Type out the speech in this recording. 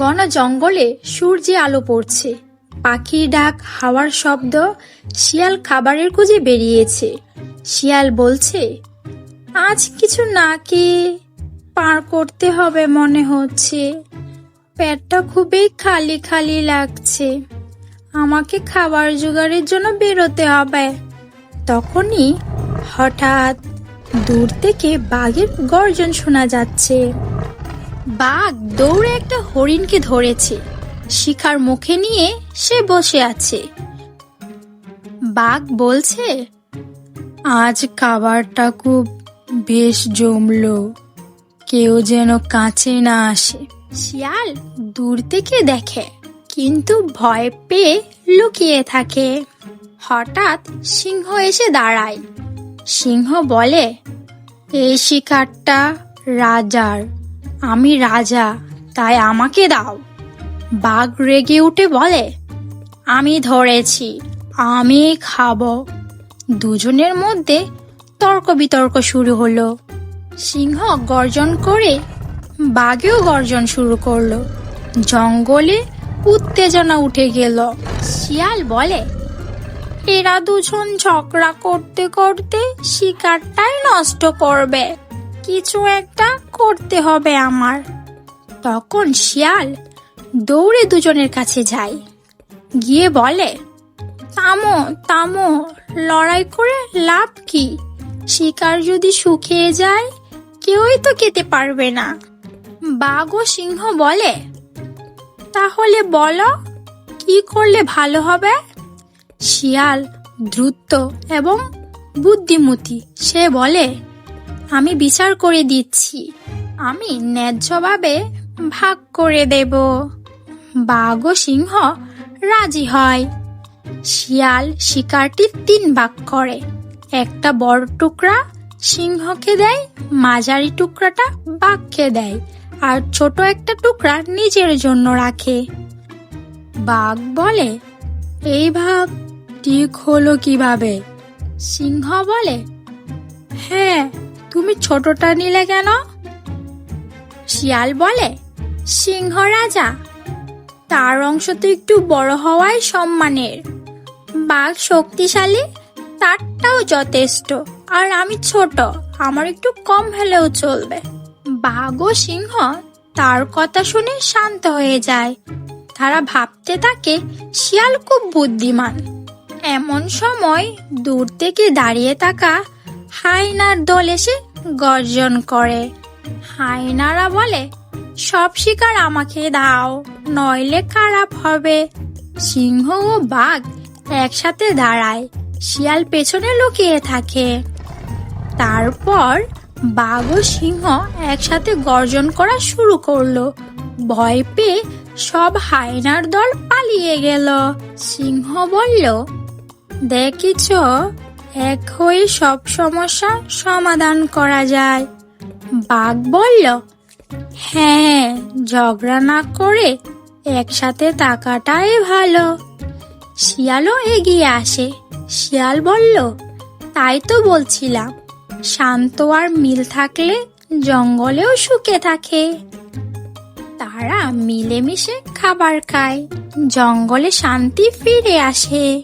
ঘন জঙ্গলে সূর্যে আলো পড়ছে। পাখির ডাক, হাওয়ার শব্দ, শিয়াল খাবারের খুঁজে বেরিয়েছে। শিয়াল বলছে, আজ কিছু না খেয়ে পার করতে হবে মনে হচ্ছে। পেটটা খুবই খালি খালি লাগছে। আমাকে খাবার জোগাড়ের জন্য বেরোতে হবে। তখনই হঠাৎ দূর থেকে বাঘের গর্জন শোনা যাচ্ছে। বাঘ দৌড়ে একটা হরিণকে ধরেছে। শিখার মুখে নিয়ে সে বসে আছে। বাঘ বলছে, আজ খাবারটা খুব বেশ জমলো। কেউ যেন কাছে না আসে। শিয়াল দূর থেকে দেখে, কিন্তু ভয় পেয়ে লুকিয়ে থাকে। হঠাৎ সিংহ এসে দাঁড়ায়। সিংহ বলে, এই শিকারটা রাজার। আমি রাজা, তাই আমাকে দাও। বাঘ রেগে উঠে বলে, আমি ধরেছি, আমি খাব। দুজনের মধ্যে তর্ক বিতর্ক শুরু হলো। সিংহ গর্জন করে বাঘেও গর্জন শুরু করল। জঙ্গলে উত্তেজনা উঠে গেল। শিয়াল বলে, এরা দুজন ঝগড়া করতে করতে শিকারটাই নষ্ট করবে। কিছু একটা করতে হবে আমার। তখন শিয়াল দৌড়ে দুজনের কাছে যায়। গিয়ে বলে তামো তামো লড়াই করে লাভ কি? শিকার যদি শুকিয়ে যায়, কেউই তো খেতে পারবে না। বাঘ ও সিংহ বলে, তাহলে বলো, কি করলে ভালো হবে? শিয়াল দ্রুত এবং বুদ্ধিমতী, সে বলে আমি বিচার করে দিচ্ছি। আমি ন্যায্যভাবে ভাগ করে দেব। বাঘ ও সিংহ রাজি হয়। শিয়াল শিকারটি তিন ভাগ করে। একটা বড় টুকরা সিংহকে দেয়, মাঝারি টুকরাটা বাঘকে দেয়, আর ছোট একটা টুকরা নিজের জন্য রাখে। বাঘ বলে, এই ভাগ ঠিক হলো কীভাবে? সিংহ বলে হ্যাঁ তুমি ছোটটা নিলে কেন? শিয়াল বলে, সিংহ রাজা। তার অংশ তো একটু বড় হওয়াই সম্মানের। বাঘ শক্তিশালী, তারটাও যথেষ্ট। আর আমি ছোট, আমার একটু কম হলেও চলবে। বাঘ ও সিংহ তার কথা শুনে শান্ত হয়ে যায়। তারা ভাবতে থাকে, শিয়াল খুব বুদ্ধিমান। এমন সময় দূর থেকে দাঁড়িয়ে থাকা হাইনার দল এসে গর্জন করে। হাইনারা বলে, সব শিকার আমাকে দাও, নইলে খারাপ হবে। সিংহ ও বাঘ একসাথে দাঁড়ায়, শিয়াল পেছনে লুকিয়ে থাকে। তারপর বাঘ ও সিংহ একসাথে গর্জন করা শুরু করল। ভয় পেয়ে সব হায়নার দল পালিয়ে গেল। সিংহ বলল, দেখিছ এক হয়ে সব সমস্যা সমাধান করা যায়। বাঘ বলল হ্যাঁ ঝগড়া না করে একসাথে থাকাটাই ভালো। শিয়ালও এগিয়ে আসে। শিয়াল বলল, তাই তো বলছিলাম, শান্ত আর মিল থাকলে জঙ্গলেও সুখে থাকে। তারা মিলেমিশে খাবার খায়, জঙ্গলে শান্তি ফিরে আসে।